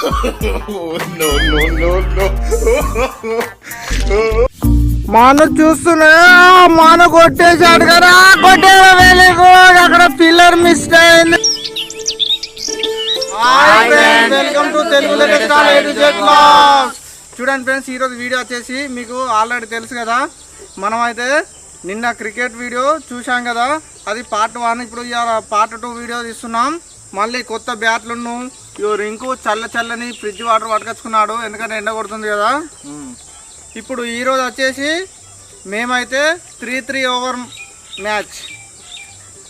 మాను చూస్తున్నా మాను కొట్టేశాడు కదా కొట్టే అక్కడ పిల్లర్ మిస్ అయింది. Welcome to Telugu. చూడండి ఫ్రెండ్స్ ఈరోజు వీడియో వచ్చేసి మీకు ఆల్రెడీ తెలుసు కదా. మనం అయితే నిన్న క్రికెట్ వీడియో చూసాం కదా. అది పార్ట్ వన్ ఇప్పుడు పార్ట్ టూ వీడియో తీస్తున్నాం. మళ్ళీ కొత్త బ్యాట్లను ఇగో రింకు చల్ల చల్లని ఫ్రిడ్జ్ వాటర్ పట్టుకొచ్చుకున్నాడు. ఎందుకంటే ఎండ కొడుతుంది కదా. ఇప్పుడు ఈరోజు వచ్చేసి మేమైతే త్రీ త్రీ ఓవర్ మ్యాచ్.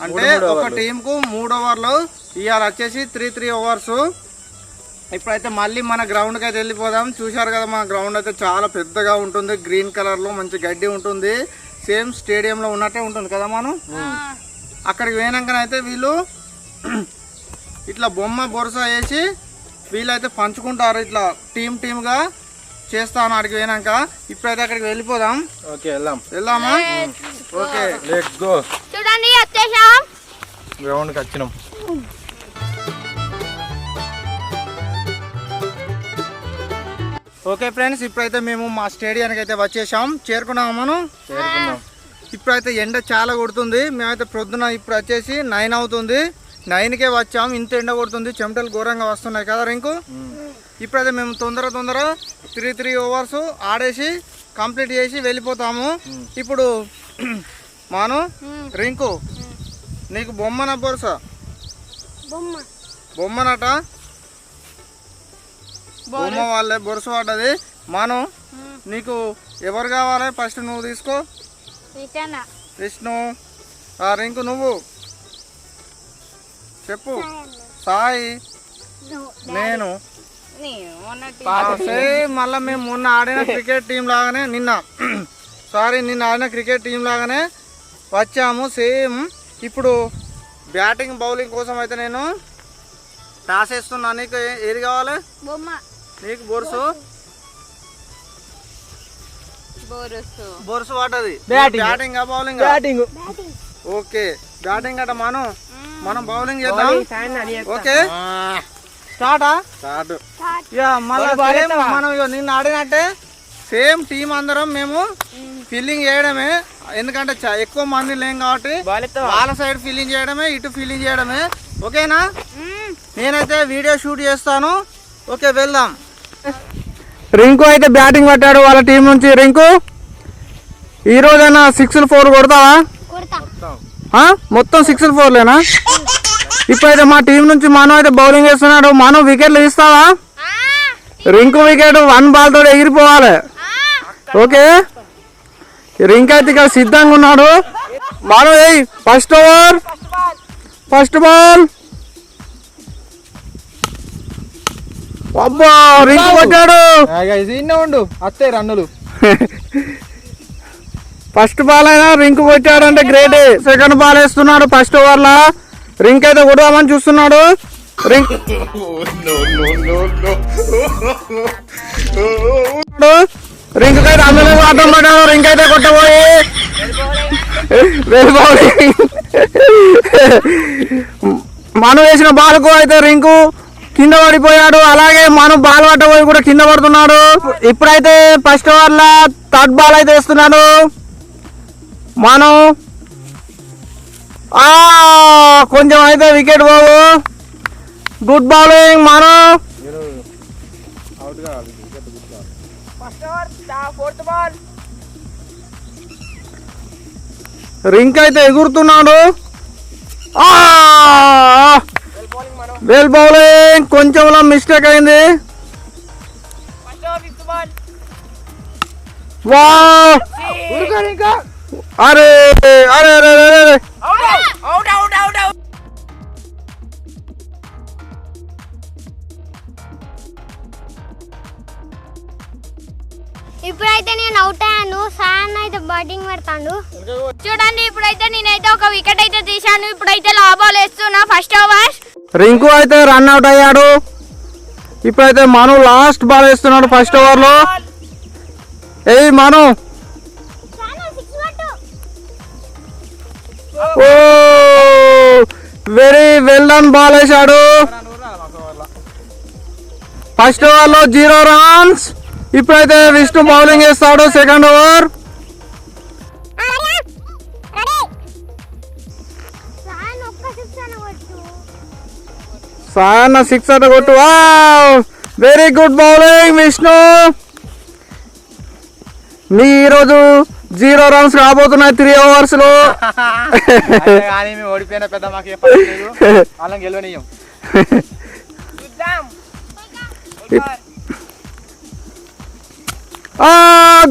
అంటే ఒక టీంకు మూడు ఓవర్లు ఇవాళ వచ్చేసి త్రీ త్రీ ఓవర్స్. ఇప్పుడైతే మళ్ళీ మన గ్రౌండ్కి అయితే వెళ్ళిపోదాం. చూశారు కదా మన గ్రౌండ్ అయితే చాలా పెద్దగా ఉంటుంది. గ్రీన్ కలర్లో మంచి గడ్డి ఉంటుంది. సేమ్ స్టేడియంలో ఉన్నట్టే ఉంటుంది కదా మనం? అక్కడికి పోయినాకనైతే వీళ్ళు ఇట్లా బొమ్మ బొరస వేసి వీళ్ళైతే పంచుకుంటారు ఇట్లా టీం టీమ్గా చేస్తాను అక్కడికి పోయినాక ఇప్పుడైతే అక్కడికి వెళ్ళిపోదాం. ఓకే వెళ్దాం. వెళ్దామా? ఓకే. లెట్స్ గో చూడండి వచ్చేసాం. గ్రౌండ్కి వచ్చినాం. ఓకే ఫ్రెండ్స్ ఇప్పుడైతే మేము మా స్టేడియానికి అయితే వచ్చేసాం. చేరుకున్నాము మనం? చేరుకున్నాం. ఇప్పుడైతే ఎండ చాలా కొడుతుంది. మేమైతే ప్రొద్దున ఇప్పుడు వచ్చేసి నైన్ అవుతుంది. నైన్కే వచ్చాం ఇంత ఎండ కొడుతుంది చెమటలు ఘోరంగా వస్తున్నాయి కదా రింకు. ఇప్పుడైతే మేము తొందర తొందర త్రీ త్రీ ఓవర్స్ ఆడేసి కంప్లీట్ చేసి వెళ్ళిపోతాము. ఇప్పుడు మాను రింకు నీకు బొమ్మన బొరుస? బొమ్మ. బొమ్మనట బొమ్మ వాళ్ళే బొరుస పడ్డది. మాను నీకు ఎవరు కావాలి? ఫస్ట్ నువ్వు తీసుకో. విష్ణు ఆ రింకు నువ్వు. చెప్పు. సాయి నేను సేమ్ మళ్ళీ మేము మొన్న ఆడిన క్రికెట్ టీం లాగానే నిన్న సారీ నిన్న ఆడిన క్రికెట్ టీం లాగానే వచ్చాము సేమ్. ఇప్పుడు బ్యాటింగ్ బౌలింగ్ కోసం అయితే నేను టాస్ వేస్తున్నా నీకు ఏది కావాలి? బొమ్మ. నీకు బొరుసు? బోరసు. Batting. Batting bowling? Batting. Okay. Batting అట మనం. మనం బౌలింగ్ చేద్దాం. ఓకే. స్టార్టా? స్టార్ట్. ఇక మళ్ళీ సేమ్ మనం నిన్న ఆడినట్టే సేమ్ టీం అందరం మేము ఫీలింగ్ చేయడమే. ఎందుకంటే చ- ఎక్కువ మంది లేం కాబట్టి వాళ్ళ సైడ్ ఫీలింగ్ చేయడమే ఇటు ఫీలింగ్ చేయడమే. ఓకేనా? నేనైతే వీడియో షూట్ చేస్తాను. ఓకే వెళ్దాం. రింకు అయితే బ్యాటింగ్ పట్టాడు వాళ్ళ టీం నుంచి. రింకు ఈ రోజైనా సిక్స్ ఫోర్ కొడతావా? మొత్తం సిక్స్ ఫోర్లేనా ఇప్పుడైతే మా టీం నుంచి మనం అయితే బౌలింగ్ వేస్తున్నాడు మనం వికెట్లు తీస్తావా రింకు వికెట్ వన్ బాల్ తోటి ఎగిరిపోవాలి. ఓకే? రింక్ అయితే ఇక్కడ సిద్ధంగా ఉన్నాడు. మనం ఫస్ట్ ఓవర్ ఫస్ట్ బాల్ అబ్బా రింక్ కొట్టాడు. ఉండు. అత్తే రన్నులు. ఫస్ట్ బాల్ అయినా రింక్ కొట్టాడు అంటే గ్రేట్. సెకండ్ బాల్ వేస్తున్నాడు ఫస్ట్ ఓవర్ లా రింక్ అయితే కొడదామని చూస్తున్నాడు. రింక్ రింక్ అయితే అందులో అడ్డం పడ్డాడు రింక్ అయితే కొట్టబోయి. Well bowling. మనం వేసిన బాల్కు అయితే రింకు కింద పడిపోయాడు. అలాగే మనం బాల్ పట్టబోయి కూడా కింద పడుతున్నాడు. ఇప్పుడైతే ఫస్ట్ ఓవర్ లా థర్డ్ బాల్ అయితే వేస్తున్నాడు. మనం. ఆ కొంచెం అయితే వికెట్ బాబు. గుడ్ బౌలింగ్ మనం. రింక్ అయితే ఎగురుతున్నాడు. వెల్ బౌలింగ్ కొంచెంలో మిస్టేక్ అయింది. వా అరే అరే అరే అరే అరే ఇప్పుడైతే నేను అవుట్ అయ్యాను. సాయన్ అయితే బ్యాటింగ్ పెడతాడు. చూడండి ఇప్పుడైతే నేనైతే ఒక వికెట్ అయితే తీశాను. ఇప్పుడైతే లాభాలు వేస్తున్నా. ఫస్ట్ ఓవర్ రింకు అయితే రన్ అవుట్ అయ్యాడు. ఇప్పుడైతే మను లాస్ట్ బాల్ వేస్తున్నాడు ఫస్ట్ ఓవర్లో. ఏయ్ మను. ఓ! వెరీ వెల్ డన్ బాల్ వేశాడు ఫస్ట్ ఓవర్లో జీరో రన్స్ ఇప్పుడైతే విష్ణు బౌలింగ్ వేస్తాడు సెకండ్ ఓవర్ సిక్స్ సాయన్న సిక్స్ అట్ట కొట్టు. Very good bowling Vishnu. మీ ఈరోజు జీరో రన్స్ రాబోతున్నాయి త్రీ ఓవర్స్లో. ఓడిపోయిన పెద్ద మాకు గెలవనీయం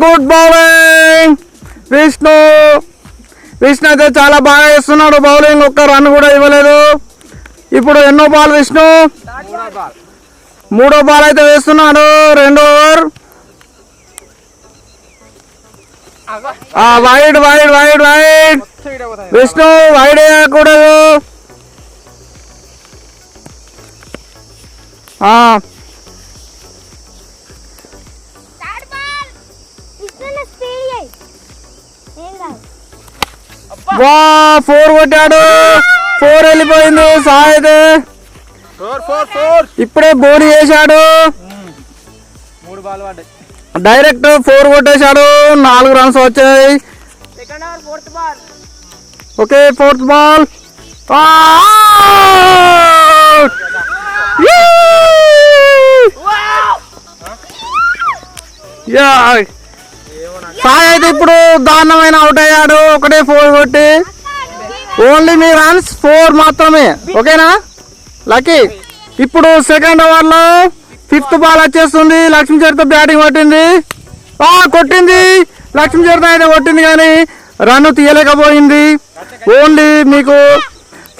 గుడ్ బౌలింగ్ విష్ణు విష్ణు అయితే చాలా బాగా వేస్తున్నాడు బౌలింగ్ ఒక్క రన్ కూడా ఇవ్వలేదు. ఇప్పుడు ఎన్నో బాల్ విష్ణు? మూడో బాల్ అయితే వేస్తున్నాడు. రెండో over wide wide wide wide Vishnu wide వేయకూడదు. వా ఫోర్ కొట్టాడు. ఫోర్ వెళ్ళిపోయింది సాయి అయితే ఫోర్ ఫోర్ ఫోర్ ఇప్పుడే బోని చేశాడు. మూడు బాల్ పడ్డాయి. డైరెక్ట్ ఫోర్ కొట్టేశాడు. నాలుగు రన్స్ వచ్చాయి. Okay fourth ball. సాయి అయితే ఇప్పుడు దారుణమైన అవుట్ అయ్యాడు. ఒకటే ఫోర్ కొట్టి. ఓన్లీ మీ రన్స్ ఫోర్ మాత్రమే. ఓకేనా? లక్కీ ఇప్పుడు సెకండ్ ఓవర్లో ఫిఫ్త్ బాల్ వచ్చేస్తుంది. లక్ష్మీ చరిత బ్యాటింగ్ పట్టింది ఆ కొట్టింది. లక్ష్మీ చరిత అయితే కొట్టింది కానీ రన్ తీయలేకపోయింది. ఓన్లీ మీకు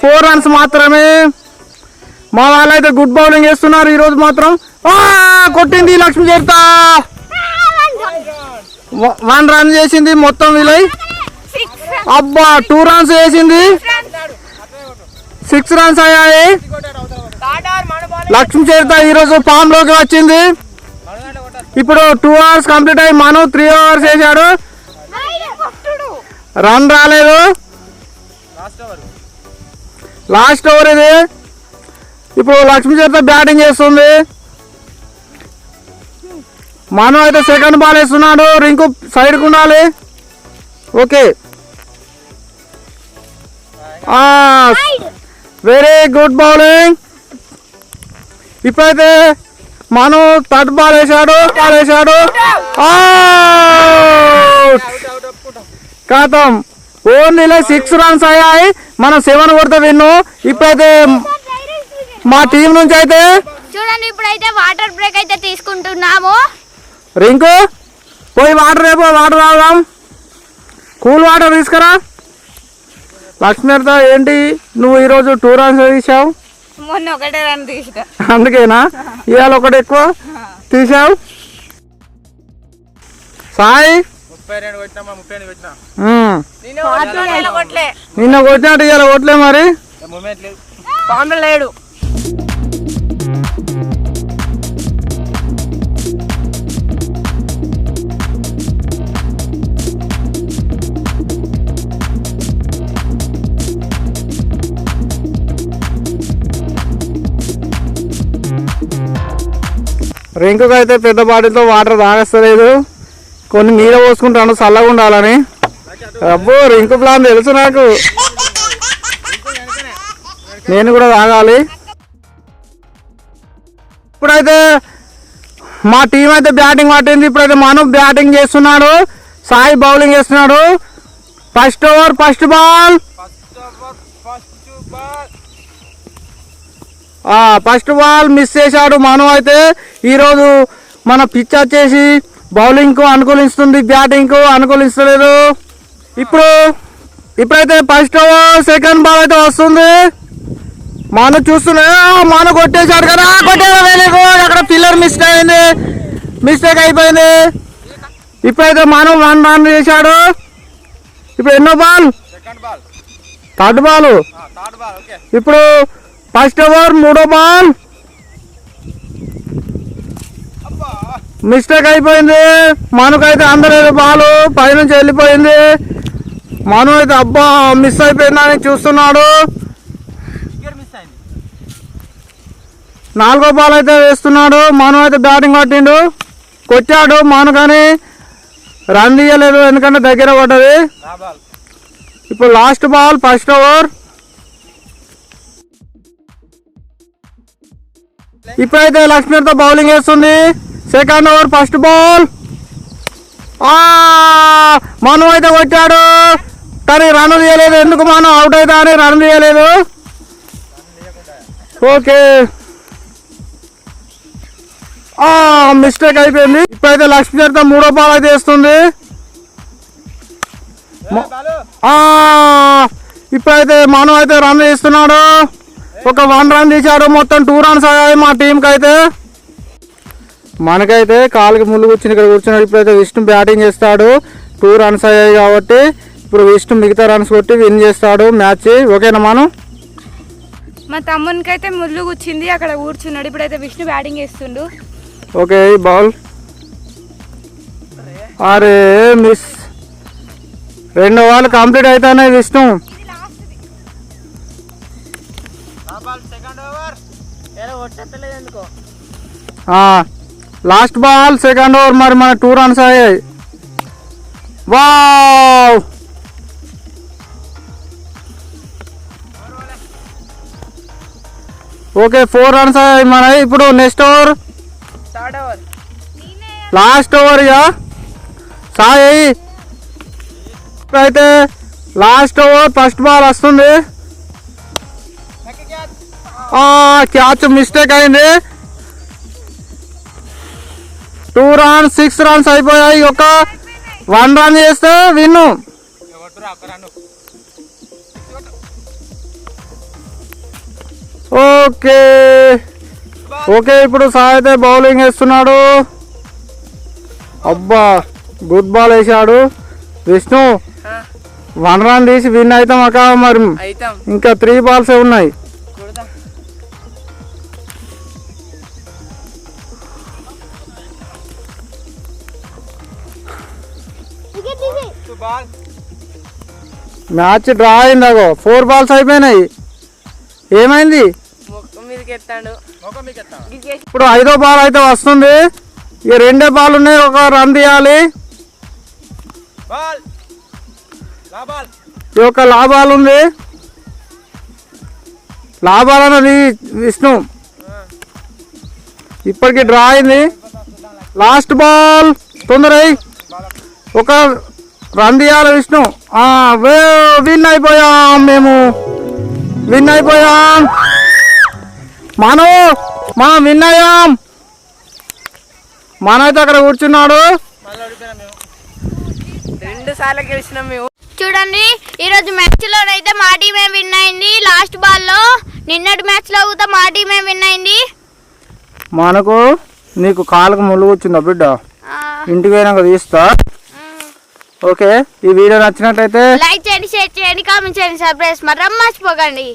ఫోర్ రన్స్ మాత్రమే. మా వాళ్ళు అయితే గుడ్ బౌలింగ్ వేస్తున్నారు ఈరోజు మాత్రం. కొట్టింది లక్ష్మీ చరిత వన్ రన్ చేసింది మొత్తం విలై అబ్బా టూ రన్స్ వేసింది సిక్స్ రన్స్ అయ్యాయి థర్డ్ ఓవర్ మన బాల్ లక్ష్మీ చరిత ఈరోజు ఫామ్లోకి వచ్చింది. ఇప్పుడు టూ అవర్స్ కంప్లీట్ అయ్యి మను త్రీ అవర్స్ వేసాడు రన్ రాలేదు. లాస్ట్ ఓవర్ ఇది. ఇప్పుడు లక్ష్మీ చరిత బ్యాటింగ్ చేస్తుంది. మను అయితే సెకండ్ బాల్ వేస్తున్నాడు. రింకు సైడ్కి ఉండాలి. ఓకే వెరీ గుడ్ బౌలింగ్ ఇప్పుడైతే మను థర్డ్ బాల్ వేసాడు బాల్ వేసాడు. కాతం ఓన్లీ సిక్స్ రన్స్ అయ్యాయి. మనం సెవెన్ కొడితే విన్ను. ఇప్పుడైతే మా టీం నుంచి అయితే చూడండి ఇప్పుడైతే వాటర్ బ్రేక్ అయితే తీసుకుంటున్నాము. రింకు పోయి వాటర్ రేపు వాటర్ తాగుదాం. కూల్ వాటర్ తీసుకురా. లక్ష్మీతో ఏంటి? నువ్వు ఈరోజు టూ రన్స్ తీసావు మొన్న ఒకటే రన్ తీసిన. అందుకేనా? ఇవాళ ఒకటి ఎక్కువ? తీసావు? సాయి? రెండు నిన్న కొట్టినట్టు ఇవాళ కొట్టలే మరి? లేడు. రింకుకు అయితే పెద్ద బాటిల్తో వాటర్ తాగస్తలేదు. కొన్ని నీడ పోసుకుంటాను చల్లగా ఉండాలని. అబ్బో రింకు ప్లాన్ తెలుసు నాకు. నేను కూడా తాగాలి. ఇప్పుడైతే మా టీం అయితే బ్యాటింగ్ పట్టింది. ఇప్పుడైతే మనం బ్యాటింగ్ చేస్తున్నాడు. సాయి బౌలింగ్ చేస్తున్నాడు. First over first ball. First over first ball. First ball miss చేశాడు మను అయితే ఈరోజు మన పిచ్ వచ్చేసి బౌలింగ్కు అనుకూలిస్తుంది బ్యాటింగ్కు అనుకూలిస్తలేదు. ఇప్పుడు ఇప్పుడైతే ఫస్ట్ సెకండ్ బాల్ అయితే వస్తుంది. మను చూస్తున్నా మను కొట్టేశాడు కదా గుడ్. అక్కడ పిల్లర్ మిస్టేక్ అయింది. మిస్టేక్ అయిపోయింది. ఇప్పుడైతే మను వన్ రన్ చేశాడు. ఇప్పుడు ఎన్నో బాల్ థర్డ్ బాల్ ఇప్పుడు ఫస్ట్ ఓవర్ మూడో బాల్. మిస్టేక్ అయిపోయింది. మనకైతే అందలేదు బాల్ పైనుంచి వెళ్ళిపోయింది. మను అయితే అబ్బా మిస్ అయిపోయిందని చూస్తున్నాడు. నాలుగో బాల్ అయితే వేస్తున్నాడు. మను అయితే బ్యాటింగ్ కొట్టిండు కొట్టాడు మను కానీ రన్ తీయలేదు. ఎందుకంటే దగ్గర పడ్డది. ఇప్పుడు లాస్ట్ బాల్ ఫస్ట్ ఓవర్. ఇప్పుడైతే లక్ష్మీతో బౌలింగ్ వేస్తుంది. Second over first ball. Manu అయితే కొట్టాడు. కానీ రన్ తీయలేదు. ఎందుకు మనం? అవుట్ అవుతా అని రన్ తీయలేదు. ఓకే. మిస్టేక్ అయిపోయింది. ఇప్పుడైతే లక్ష్మీతో మూడో బాల్ అయితే వేస్తుంది. ఇప్పుడైతే మనం అయితే రన్ చేస్తున్నాడు ఒక వన్ రన్ తీశాడు. మొత్తం టూ రన్స్ అయ్యాయి మా టీంకి అయితే మనకైతే కాలుకి ముళ్ళు కూర్చుని ఇక్కడ కూర్చున్నాడు. ఇప్పుడైతే విష్ణు బ్యాటింగ్ చేస్తాడు. టూ రన్స్ అయ్యాయి కాబట్టి ఇప్పుడు విష్ణు మిగతా రన్స్ కొట్టి విన్ చేస్తాడు. మ్యాచ్ ఓకేనా మనం? మా తమ్మునికి అయితే ముళ్ళు కూర్చింది అక్కడ కూర్చున్నాడు. ఇప్పుడైతే విష్ణు బ్యాటింగ్ చేస్తుండు. ఓకే బాల్ అరే మిస్ రెండు వాళ్ళు కంప్లీట్ అవుతానే Vishnu last ball second over మరి మన టూ రన్స్ అయ్యాయి. వావ్! ఓకే ఫోర్ రన్స్ అయ్యాయి మన ఇప్పుడు నెక్స్ట్ ఓవర్. లాస్ట్ ఓవర్ ఇక. సాయి. అయితే లాస్ట్ ఓవర్ ఫస్ట్ బాల్ వస్తుంది. క్యాచ్ మిస్టేక్ అయింది. టూ రన్స్ సిక్స్ రన్స్ అయిపోయాయి. ఒక వన్ రన్ చేస్తే విన్ను. ఓకే. ఓకే ఇప్పుడు సాయి అయితే బౌలింగ్ వేస్తున్నాడు. అబ్బా గుడ్ బాల్ వేసాడు విష్ణు వన్ రన్ తీసి విన్ అవుతాం అక్క మరి. ఇంకా త్రీ బాల్సే ఉన్నాయి. మ్యాచ్ డ్రా అయింది అగో ఫోర్ బాల్స్ అయిపోయినాయి. ఏమైంది? ఇప్పుడు ఐదో బాల్ అయితే వస్తుంది. ఈ రెండే బాల్ ఉన్నాయి ఒక రన్ తీయాలి. బాల్. లా బాల్. ఈ యొక్క లాభాలు ఉంది. లాభాలు అన్నది విష్ణు. ఇప్పటికి డ్రా అయింది. Last ball. తొందర. ఒక రన్ తీయాలి విష్ణు. విన్ అయిపోయాం మేము. విన్ అయిపోయాం. మనం మనం విన్ అయ్యాం. మనైతే అక్కడ కూర్చున్నాడు. రెండు సార్లు గెలిచినాం మేము. చూడండి ఈరోజు మ్యాచ్లోనైతే మా టీమే విన్ అయింది. లాస్ట్ బాల్లో నిన్నటి మ్యాచ్లో కూడా మా టీమే విన్ అయింది. మనకు నీకు కాలుకు ముళ్ళు వచ్చిందా బిడ్డ? ఇంటికి పోయినాక తీస్తా. ఓకే ఈ వీడియో నచ్చినట్లయితే లైక్ చేయండి షేర్ చేయండి కామెంట్ చేయండి సర్ప్రైజ్ మరి మర్చిపోకండి.